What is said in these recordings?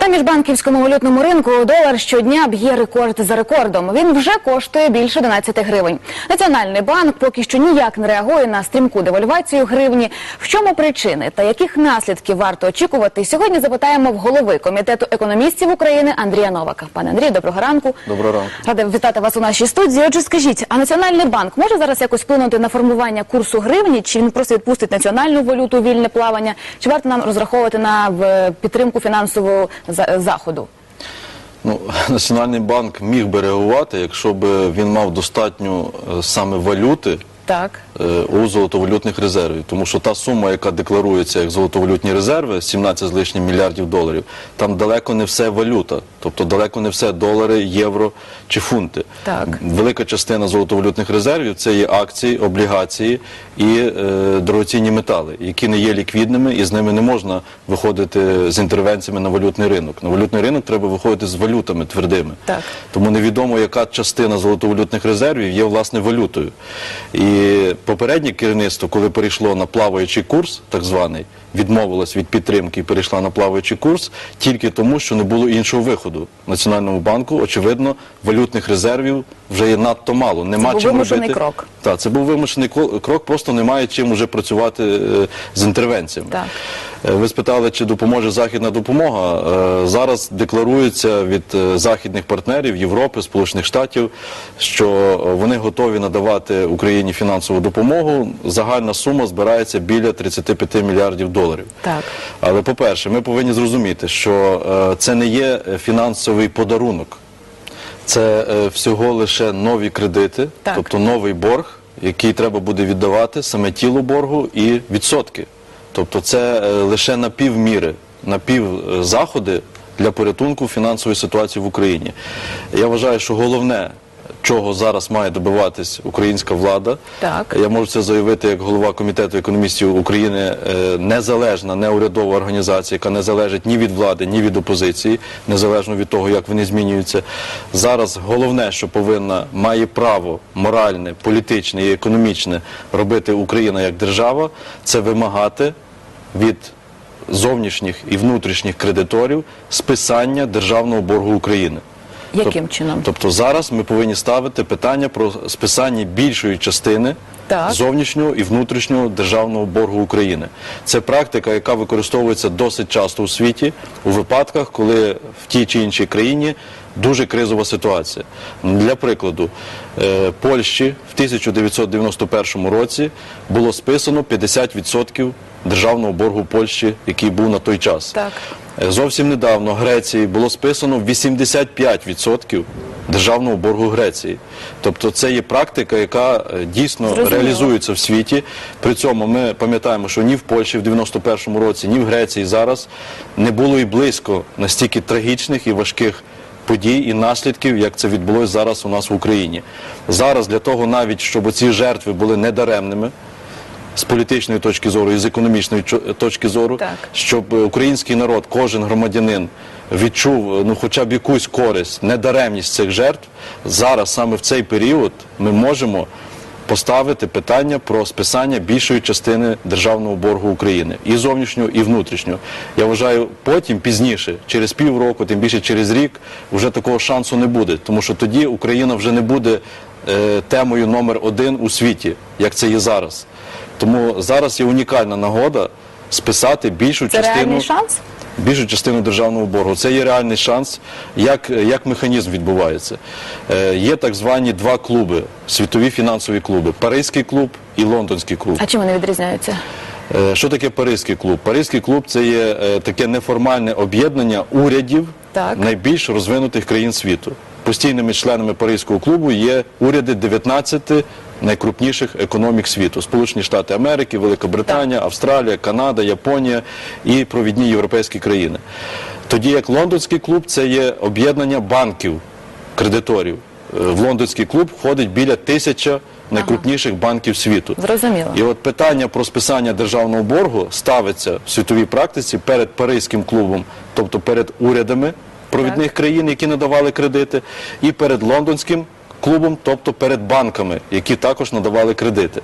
На міжбанківському валютному ринку долар щодня б'є рекорд за рекордом. Він вже коштує більше 11 гривень. Національний банк поки що ніяк не реагує на стрімку девальвацію гривні. В чому причини та яких наслідків варто очікувати? Сьогодні запитаємо в голови комітету економістів України Андрія Новака. Пане Андрій, доброго ранку. Доброго ранку. Рада вітати вас у нашій студії. Отже, скажіть, а Національний банк може зараз якось вплинути на формування курсу гривні? Чи він просто відпустить національну валюту вільне плавання? Чи варто нам розраховувати на підтримку фінансового за- заходу? Ну, Національний банк міг би реагувати, якщо б він мав достатньо е, саме валюти Так. Е, у золотовалютних резервів. Тому що та сума, яка декларується як золотовалютні резерви, 17 з лишнім мільярдів доларів, там далеко не все валюта. Тобто далеко не все долари, євро чи фунти. Так. Велика частина золотовалютних резервів це є акції, облігації і е, дорогоцінні метали, які не є ліквідними, і з ними не можна виходити з інтервенціями на валютний ринок. На валютний ринок треба виходити з валютами твердими. Так. Тому невідомо, яка частина золотовалютних резервів є власне валютою. І попереднє керівництво, коли перейшло на плаваючий курс, так званий, відмовилось від підтримки і перейшла на плаваючий курс, тільки тому, що не було іншого виходу. Національному банку, очевидно, валютних резервів вже є надто мало. Нема був чим вимушений робити. крок. Так, це був вимушений крок, просто немає чим уже працювати е, з інтервенціями. Так. Е, Ви спитали, чи допоможе західна допомога. Е, Зараз декларується від е, західних партнерів Європи, Сполучених Штатів, що вони готові надавати Україні фінансову допомогу. Загальна сума збирається біля 35 мільярдів доларів. Так. Але по-перше, ми повинні зрозуміти, що це не є фінансовий подарунок, це всього лише нові кредити, Так. тобто новий борг, який треба буде віддавати, саме тіло боргу і відсотки. Тобто це е, лише напівміри, напівзаходи для порятунку фінансової ситуації в Україні. Я вважаю, що головне, чого зараз має добиватись українська влада, Так. я можу це заявити як голова комітету економістів України, е, незалежна, неурядова організація, яка не залежить ні від влади, ні від опозиції, незалежно від того, як вони змінюються. Зараз головне, що повинна має право моральне, політичне і економічне робити Україна як держава, це вимагати від зовнішніх і внутрішніх кредиторів списання державного боргу України. Яким Тоб- чином? Тобто зараз ми повинні ставити питання про списання більшої частини Так. зовнішнього і внутрішнього державного боргу України. Це практика, яка використовується досить часто у світі у випадках, коли в тій чи іншій країні дуже кризова ситуація. Для прикладу, е, Польщі в 1991 році було списано 50% державного боргу Польщі, який був на той час. Так. Е, Зовсім недавно Греції було списано 85% державного боргу Греції. Тобто це є практика, яка е, дійсно Зрозуміло. реалізується в світі. При цьому ми пам'ятаємо, що ні в Польщі в 91-му році, ні в Греції зараз не було і близько настільки трагічних і важких подій і наслідків, як це відбулося зараз у нас в Україні. Зараз для того навіть, щоб ці жертви були недаремними, з політичної точки зору і з економічної точки зору, Так. щоб е, український народ, кожен громадянин відчув е, ну, хоча б якусь користь, недаремність цих жертв. Зараз саме в цей період ми можемо поставити питання про списання більшої частини державного боргу України і зовнішнього, і внутрішнього. Я вважаю, потім пізніше, через півроку, тим більше через рік, вже такого шансу не буде, тому що тоді Україна вже не буде е, темою номер один у світі, як це є зараз. Тому зараз є унікальна нагода списати більшу Це частину реальний шанс? Більшу частину державного боргу. Це є реальний шанс, як, як механізм відбувається. Е, є так звані два клуби, світові фінансові клуби: Паризький клуб і Лондонський клуб. А чим вони відрізняються? Е, Що таке Паризький клуб? Паризький клуб це є е, таке неформальне об'єднання урядів Так. найбільш розвинутих країн світу. Постійними членами Паризького клубу є уряди 19 найкрупніших економік світу: Сполучені Штати Америки, Велика Британія, Австралія, Канада, Японія і провідні європейські країни. Тоді як Лондонський клуб це є об'єднання банків, кредиторів. Е, В лондонський клуб входить біля тисяча найкрупніших банків світу. Зрозуміло. І от питання про списання державного боргу ставиться в світовій практиці перед Паризьким клубом, тобто перед урядами провідних країн, які надавали кредити, і перед лондонським клубом, тобто перед банками, які також надавали кредити.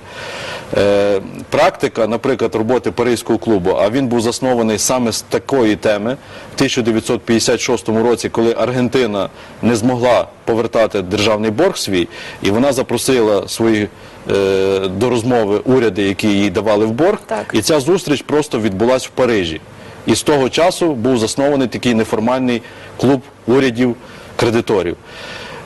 Е, практика, наприклад, роботи Паризького клубу, а він був заснований саме з такої теми в 1956 році, коли Аргентина не змогла повертати державний борг свій, і вона запросила свої е, до розмови уряди, які їй давали в борг, Так. і ця зустріч просто відбулась в Парижі. І з того часу був заснований такий неформальний клуб урядів кредиторів.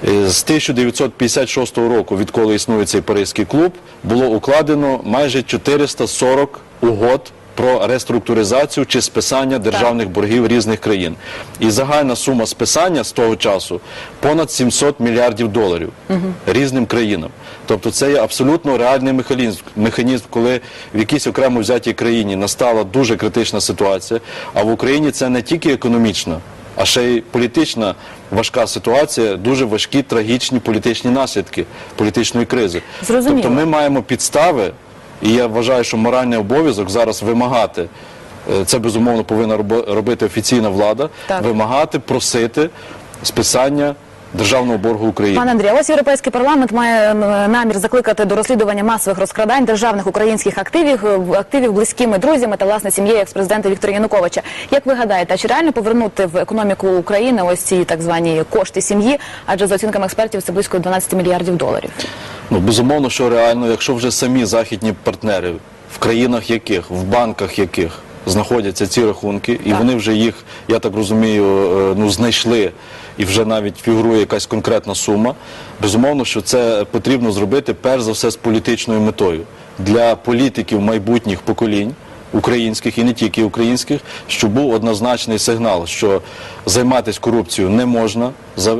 З 1956 року, відколи існує цей Паризький клуб, було укладено майже 440 угод про реструктуризацію чи списання державних боргів різних країн. І загальна сума списання з того часу понад 700 мільярдів доларів різним країнам. Тобто це є абсолютно реальний механізм, механізм, коли в якійсь окремо взятій країні настала дуже критична ситуація, а в Україні це не тільки економічна, а ще й політична важка ситуація, дуже важкі трагічні політичні наслідки політичної кризи. Зрозуміло. Тобто ми маємо підстави, і я вважаю, що моральний обов'язок зараз вимагати. е, Це безумовно повинна робити офіційна влада, Так. вимагати, просити списання державного боргу України. Пане Андрію, ось європейський парламент має намір закликати до розслідування масових розкрадань державних українських активів, е, активів близькими друзями та власне сім'єю екс-президента Віктора Януковича. Як ви гадаєте, чи реально повернути в економіку України ось ці так звані кошти сім'ї? Адже за оцінками експертів це близько 12 мільярдів доларів. Ну, безумовно, що реально, якщо вже самі західні партнери, в країнах яких, в банках яких знаходяться ці рахунки, і Так. вони вже їх, я так розумію, е, ну, знайшли, і вже навіть фігурує якась конкретна сума, безумовно, що це потрібно зробити перш за все з політичною метою для політиків майбутніх поколінь. Українських і не тільки українських, щоб був однозначний сигнал, що займатися корупцією не можна,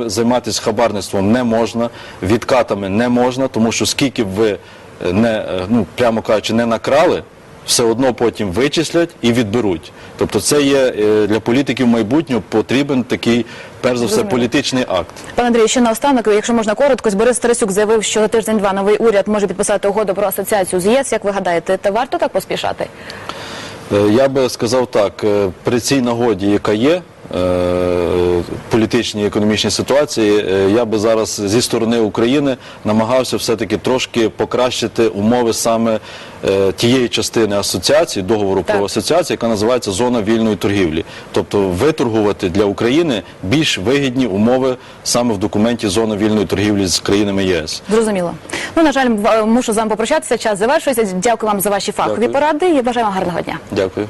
займатися хабарництвом не можна, відкатами не можна, тому що скільки б ви е, не е, ну прямо кажучи, не накрали, все одно потім вичислять і відберуть. Тобто, це є е, для політиків майбутнього потрібен такий, перш за все, політичний акт. Пане Андрію, ще наостанок, якщо можна коротко, Борис Тарасюк заявив, що за тиждень-два новий уряд може підписати угоду про асоціацію з ЄС. Як ви гадаєте, та варто так поспішати? Е, Я би сказав так, е, при цій нагоді, яка є, політичній і економічній ситуації, е, я би зараз зі сторони України намагався все-таки трошки покращити умови саме е, тієї частини асоціації, договору Так. про асоціацію, яка називається зона вільної торгівлі. Тобто виторгувати для України більш вигідні умови саме в документі зона вільної торгівлі з країнами ЄС. Зрозуміло. Ну, на жаль, мушу з вами попрощатися. Час завершується. Дякую вам за ваші фахові Дякую. поради і бажаю вам гарного дня. Дякую.